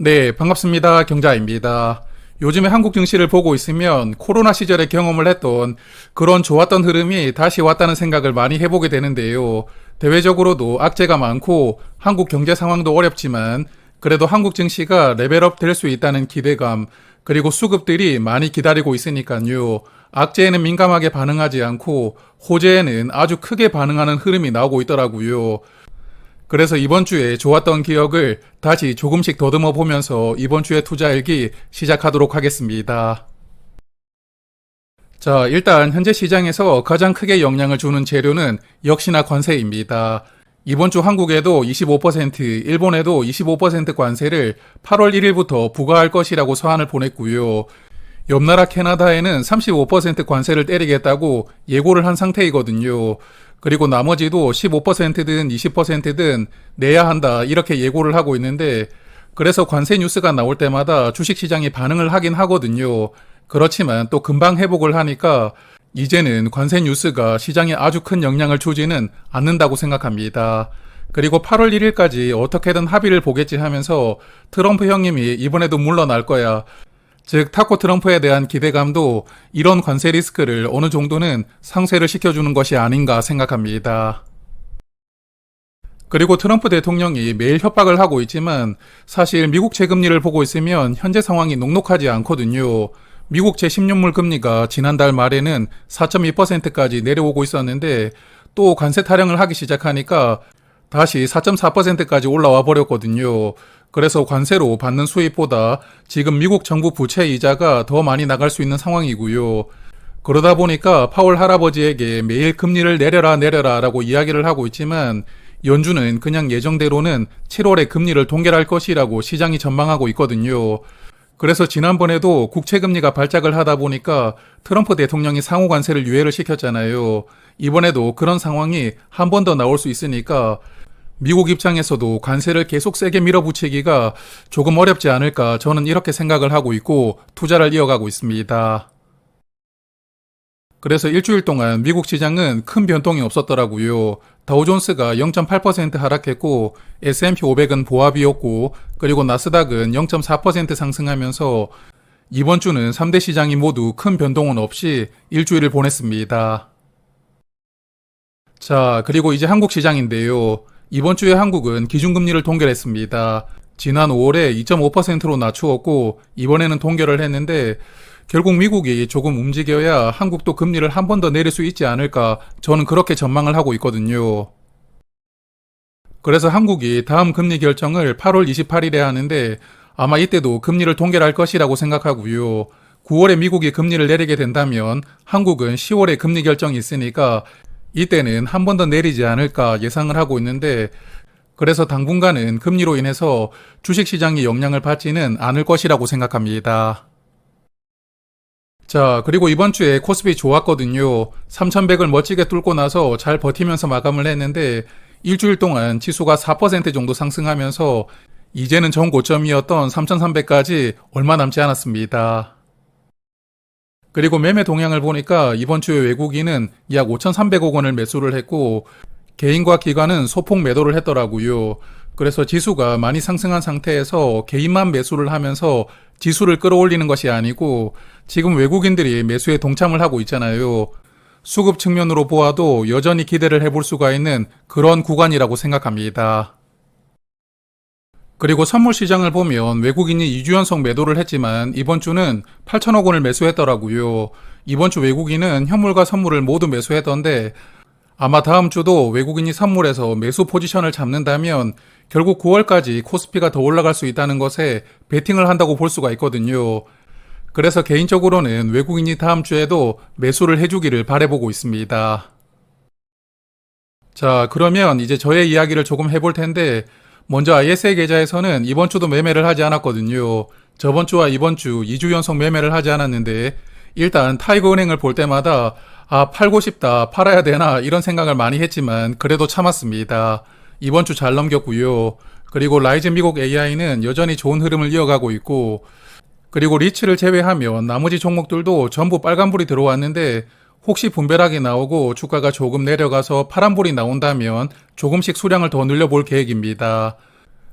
네, 반갑습니다. 경자입니다. 요즘에 한국 증시를 보고 있으면 코로나 시절에 경험을 했던 그런 좋았던 흐름이 다시 왔다는 생각을 많이 해보게 되는데요. 대외적으로도 악재가 많고 한국 경제 상황도 어렵지만 그래도 한국 증시가 레벨업 될 수 있다는 기대감 그리고 수급들이 많이 기다리고 있으니까요. 악재에는 민감하게 반응하지 않고 호재에는 아주 크게 반응하는 흐름이 나오고 있더라고요. 그래서 이번 주에 좋았던 기억을 다시 조금씩 더듬어 보면서 이번 주에 투자 일기 시작하도록 하겠습니다. 자, 일단 현재 시장에서 가장 크게 영향을 주는 재료는 역시나 관세입니다. 이번 주 한국에도 25%, 일본에도 25% 관세를 8월 1일부터 부과할 것이라고 서한을 보냈고요. 옆 나라 캐나다에는 35% 관세를 때리겠다고 예고를 한 상태이거든요. 그리고 나머지도 15%든 20%든 내야 한다 이렇게 예고를 하고 있는데 그래서 관세 뉴스가 나올 때마다 주식시장이 반응을 하긴 하거든요. 그렇지만 또 금방 회복을 하니까 이제는 관세 뉴스가 시장에 아주 큰 영향을 주지는 않는다고 생각합니다. 그리고 8월 1일까지 어떻게든 합의를 보겠지 하면서 트럼프 형님이 이번에도 물러날 거야. 즉 타코 트럼프에 대한 기대감도 이런 관세 리스크를 어느 정도는 상쇄를 시켜주는 것이 아닌가 생각합니다. 그리고 트럼프 대통령이 매일 협박을 하고 있지만 사실 미국 채금리를 보고 있으면 현재 상황이 녹록하지 않거든요. 미국 제10년물 금리가 지난달 말에는 4.2%까지 내려오고 있었는데 또 관세 타령을 하기 시작하니까 다시 4.4%까지 올라와 버렸거든요. 그래서 관세로 받는 수입보다 지금 미국 정부 부채 이자가 더 많이 나갈 수 있는 상황이고요. 그러다 보니까 파월 할아버지에게 매일 금리를 내려라 내려라 라고 이야기를 하고 있지만 연준은 그냥 예정대로는 7월에 금리를 동결할 것이라고 시장이 전망하고 있거든요. 그래서 지난번에도 국채금리가 발작을 하다 보니까 트럼프 대통령이 상호 관세를 유예를 시켰잖아요. 이번에도 그런 상황이 한 번 더 나올 수 있으니까 미국 입장에서도 관세를 계속 세게 밀어붙이기가 조금 어렵지 않을까 저는 이렇게 생각을 하고 있고 투자를 이어가고 있습니다. 그래서 일주일 동안 미국 시장은 큰 변동이 없었더라고요. 다우존스가 0.8% 하락했고 S&P 500은 보합이었고 그리고 나스닥은 0.4% 상승하면서 이번 주는 3대 시장이 모두 큰 변동은 없이 일주일을 보냈습니다. 자, 그리고 이제 한국 시장인데요. 이번 주에 한국은 기준금리를 동결했습니다. 지난 5월에 2.5%로 낮추었고 이번에는 동결을 했는데 결국 미국이 조금 움직여야 한국도 금리를 한 번 더 내릴 수 있지 않을까 저는 그렇게 전망을 하고 있거든요. 그래서 한국이 다음 금리 결정을 8월 28일에 하는데 아마 이때도 금리를 동결할 것이라고 생각하고요. 9월에 미국이 금리를 내리게 된다면 한국은 10월에 금리 결정이 있으니까 이때는 한 번 더 내리지 않을까 예상을 하고 있는데 그래서 당분간은 금리로 인해서 주식시장이 영향을 받지는 않을 것이라고 생각합니다. 자, 그리고 이번 주에 코스피 좋았거든요. 3100을 멋지게 뚫고 나서 잘 버티면서 마감을 했는데 일주일 동안 지수가 4% 정도 상승하면서 이제는 전 고점이었던 3300까지 얼마 남지 않았습니다. 그리고 매매 동향을 보니까 이번 주에 외국인은 약 5,300억 원을 매수를 했고 개인과 기관은 소폭 매도를 했더라고요. 그래서 지수가 많이 상승한 상태에서 개인만 매수를 하면서 지수를 끌어올리는 것이 아니고 지금 외국인들이 매수에 동참을 하고 있잖아요. 수급 측면으로 보아도 여전히 기대를 해볼 수가 있는 그런 구간이라고 생각합니다. 그리고 선물 시장을 보면 외국인이 2주 연속 매도를 했지만 이번 주는 8천억 원을 매수했더라고요. 이번 주 외국인은 현물과 선물을 모두 매수했던데 아마 다음 주도 외국인이 선물에서 매수 포지션을 잡는다면 결국 9월까지 코스피가 더 올라갈 수 있다는 것에 베팅을 한다고 볼 수가 있거든요. 그래서 개인적으로는 외국인이 다음 주에도 매수를 해주기를 바래보고 있습니다. 자, 그러면 이제 저의 이야기를 조금 해볼 텐데 먼저 ISA 계좌에서는 이번 주도 매매를 하지 않았거든요. 저번 주와 이번 주 2주 연속 매매를 하지 않았는데 일단 타이거 은행을 볼 때마다 아 팔고 싶다 팔아야 되나 이런 생각을 많이 했지만 그래도 참았습니다. 이번 주 잘 넘겼고요. 그리고 라이즈 미국 AI는 여전히 좋은 흐름을 이어가고 있고 그리고 리츠를 제외하면 나머지 종목들도 전부 빨간불이 들어왔는데 혹시 분별하게 나오고 주가가 조금 내려가서 파란불이 나온다면 조금씩 수량을 더 늘려볼 계획입니다.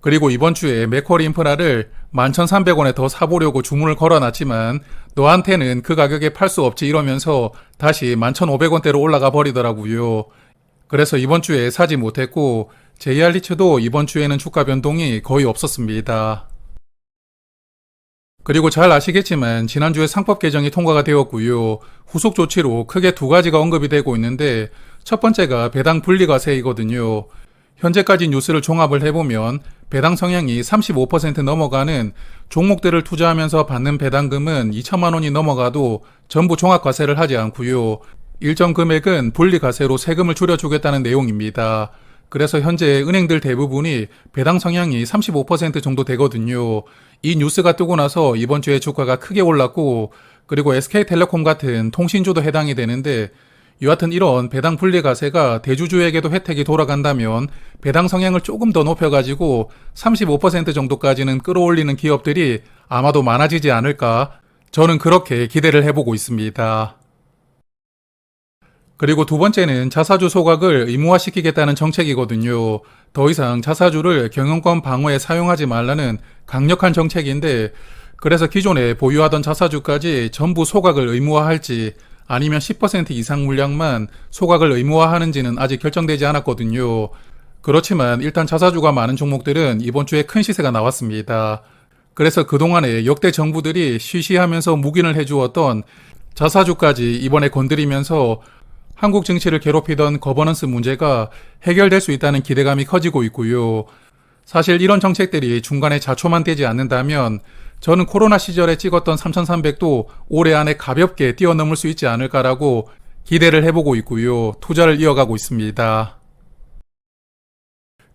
그리고 이번 주에 맥쿼리 인프라를 11,300원에 더 사보려고 주문을 걸어놨지만 너한테는 그 가격에 팔 수 없지 이러면서 다시 11,500원대로 올라가 버리더라고요. 그래서 이번 주에 사지 못했고 JR 리츠도 이번 주에는 주가 변동이 거의 없었습니다. 그리고 잘 아시겠지만 지난주에 상법 개정이 통과가 되었고요. 후속 조치로 크게 두 가지가 언급이 되고 있는데 첫 번째가 배당 분리과세이거든요. 현재까지 뉴스를 종합을 해보면 배당 성향이 35% 넘어가는 종목들을 투자하면서 받는 배당금은 2천만 원이 넘어가도 전부 종합과세를 하지 않고요. 일정 금액은 분리과세로 세금을 줄여주겠다는 내용입니다. 그래서 현재 은행들 대부분이 배당 성향이 35% 정도 되거든요. 이 뉴스가 뜨고 나서 이번 주에 주가가 크게 올랐고 그리고 SK텔레콤 같은 통신주도 해당이 되는데 여하튼 이런 배당 분리 과세가 대주주에게도 혜택이 돌아간다면 배당 성향을 조금 더 높여가지고 35% 정도까지는 끌어올리는 기업들이 아마도 많아지지 않을까 저는 그렇게 기대를 해보고 있습니다. 그리고 두 번째는 자사주 소각을 의무화시키겠다는 정책이거든요. 더 이상 자사주를 경영권 방어에 사용하지 말라는 강력한 정책인데 그래서 기존에 보유하던 자사주까지 전부 소각을 의무화할지 아니면 10% 이상 물량만 소각을 의무화하는지는 아직 결정되지 않았거든요. 그렇지만 일단 자사주가 많은 종목들은 이번 주에 큰 시세가 나왔습니다. 그래서 그동안에 역대 정부들이 쉬쉬하면서 묵인을 해주었던 자사주까지 이번에 건드리면서 한국 증시를 괴롭히던 거버넌스 문제가 해결될 수 있다는 기대감이 커지고 있고요. 사실 이런 정책들이 중간에 자초만 되지 않는다면 저는 코로나 시절에 찍었던 3,300도 올해 안에 가볍게 뛰어넘을 수 있지 않을까라고 기대를 해보고 있고요. 투자를 이어가고 있습니다.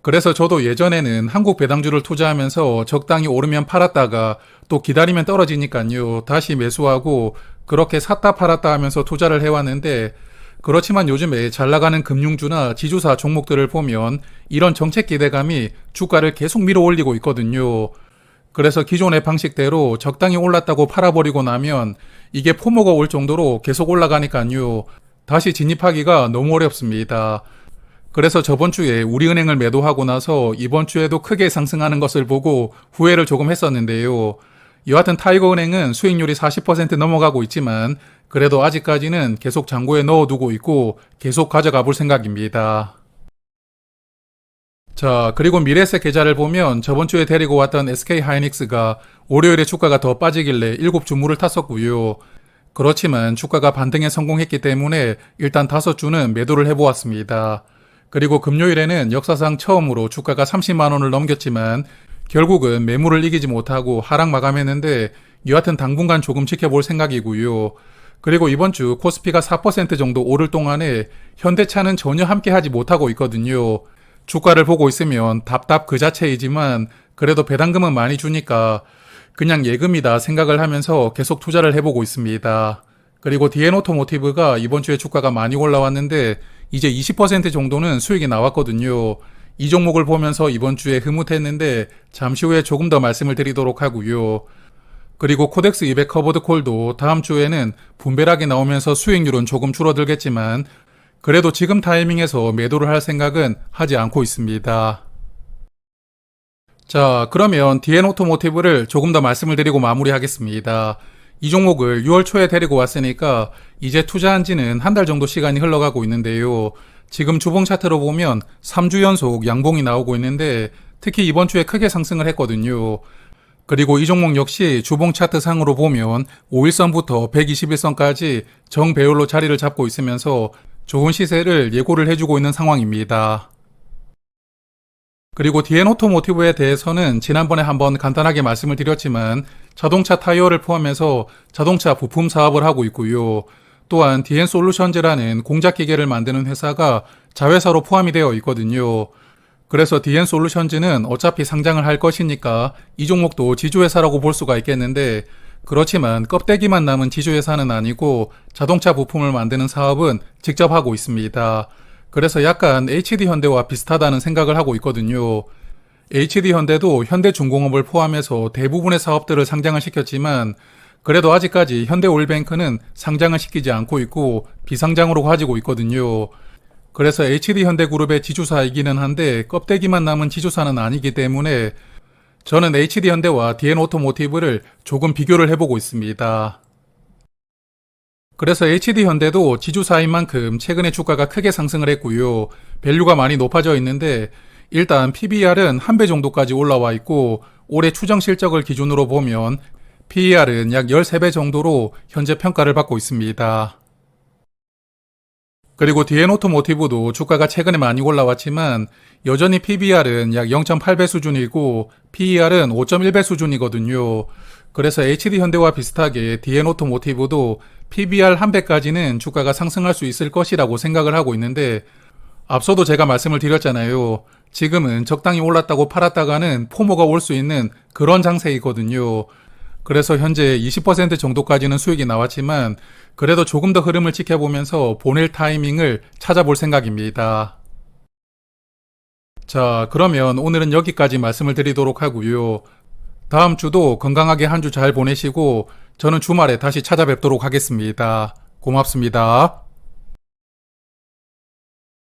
그래서 저도 예전에는 한국 배당주를 투자하면서 적당히 오르면 팔았다가 또 기다리면 떨어지니까요. 다시 매수하고 그렇게 샀다 팔았다 하면서 투자를 해왔는데 그렇지만 요즘에 잘 나가는 금융주나 지주사 종목들을 보면 이런 정책 기대감이 주가를 계속 밀어 올리고 있거든요. 그래서 기존의 방식대로 적당히 올랐다고 팔아버리고 나면 이게 포모가 올 정도로 계속 올라가니까요. 다시 진입하기가 너무 어렵습니다. 그래서 저번 주에 우리은행을 매도하고 나서 이번 주에도 크게 상승하는 것을 보고 후회를 조금 했었는데요. 여하튼 타이거은행은 수익률이 40% 넘어가고 있지만 그래도 아직까지는 계속 잔고에 넣어두고 있고 계속 가져가 볼 생각입니다. 자, 그리고 미래세 계좌를 보면 저번 주에 데리고 왔던 SK 하이닉스가 월요일에 주가가 더 빠지길래 7주물을 탔었고요. 그렇지만 주가가 반등에 성공했기 때문에 일단 다섯 주는 매도를 해보았습니다. 그리고 금요일에는 역사상 처음으로 주가가 30만 원을 넘겼지만 결국은 매물을 이기지 못하고 하락 마감했는데 여하튼 당분간 조금 지켜볼 생각이고요. 그리고 이번 주 코스피가 4% 정도 오를 동안에 현대차는 전혀 함께하지 못하고 있거든요. 주가를 보고 있으면 답답 그 자체이지만 그래도 배당금은 많이 주니까 그냥 예금이다 생각을 하면서 계속 투자를 해보고 있습니다. 그리고 디엔 오토모티브가 이번 주에 주가가 많이 올라왔는데 이제 20% 정도는 수익이 나왔거든요. 이 종목을 보면서 이번 주에 흐뭇했는데 잠시 후에 조금 더 말씀을 드리도록 하고요. 그리고 코덱스 200 커버드 콜도 다음 주에는 분배락이 나오면서 수익률은 조금 줄어들겠지만 그래도 지금 타이밍에서 매도를 할 생각은 하지 않고 있습니다. 자, 그러면 디엔 오토모티브를 조금 더 말씀을 드리고 마무리하겠습니다. 이 종목을 6월 초에 데리고 왔으니까 이제 투자한 지는 한 달 정도 시간이 흘러가고 있는데요. 지금 주봉 차트로 보면 3주 연속 양봉이 나오고 있는데 특히 이번 주에 크게 상승을 했거든요. 그리고 이 종목 역시 주봉 차트 상으로 보면 5일선부터 121선까지 정배열로 자리를 잡고 있으면서 좋은 시세를 예고를 해주고 있는 상황입니다. 그리고 디엔 오토모티브에 대해서는 지난번에 한번 간단하게 말씀을 드렸지만 자동차 타이어를 포함해서 자동차 부품 사업을 하고 있고요. 또한 디엔 솔루션즈라는 공작 기계를 만드는 회사가 자회사로 포함이 되어 있거든요. 그래서 디엔 솔루션즈는 어차피 상장을 할 것이니까 이 종목도 지주회사라고 볼 수가 있겠는데 그렇지만 껍데기만 남은 지주회사는 아니고 자동차 부품을 만드는 사업은 직접 하고 있습니다. 그래서 약간 HD 현대와 비슷하다는 생각을 하고 있거든요. HD 현대도 현대중공업을 포함해서 대부분의 사업들을 상장을 시켰지만 그래도 아직까지 현대올뱅크는 상장을 시키지 않고 있고 비상장으로 가지고 있거든요. 그래서 HD 현대그룹의 지주사이기는 한데 껍데기만 남은 지주사는 아니기 때문에 저는 HD 현대와 DN 오토모티브를 조금 비교를 해보고 있습니다. 그래서 HD 현대도 지주사인 만큼 최근에 주가가 크게 상승을 했고요. 밸류가 많이 높아져 있는데 일단 PBR은 한 배 정도까지 올라와 있고 올해 추정 실적을 기준으로 보면 PER은 약 13배 정도로 현재 평가를 받고 있습니다. 그리고 DN 오토모티브도 주가가 최근에 많이 올라왔지만 여전히 PBR은 약 0.8배 수준이고 PER은 5.1배 수준이거든요. 그래서 HD 현대와 비슷하게 DN 오토모티브도 PBR 한 배까지는 주가가 상승할 수 있을 것이라고 생각을 하고 있는데 앞서도 제가 말씀을 드렸잖아요. 지금은 적당히 올랐다고 팔았다가는 포모가 올 수 있는 그런 장세이거든요. 그래서 현재 20% 정도까지는 수익이 나왔지만 그래도 조금 더 흐름을 지켜보면서 보낼 타이밍을 찾아볼 생각입니다. 자, 그러면 오늘은 여기까지 말씀을 드리도록 하고요. 다음 주도 건강하게 한 주 잘 보내시고 저는 주말에 다시 찾아뵙도록 하겠습니다. 고맙습니다.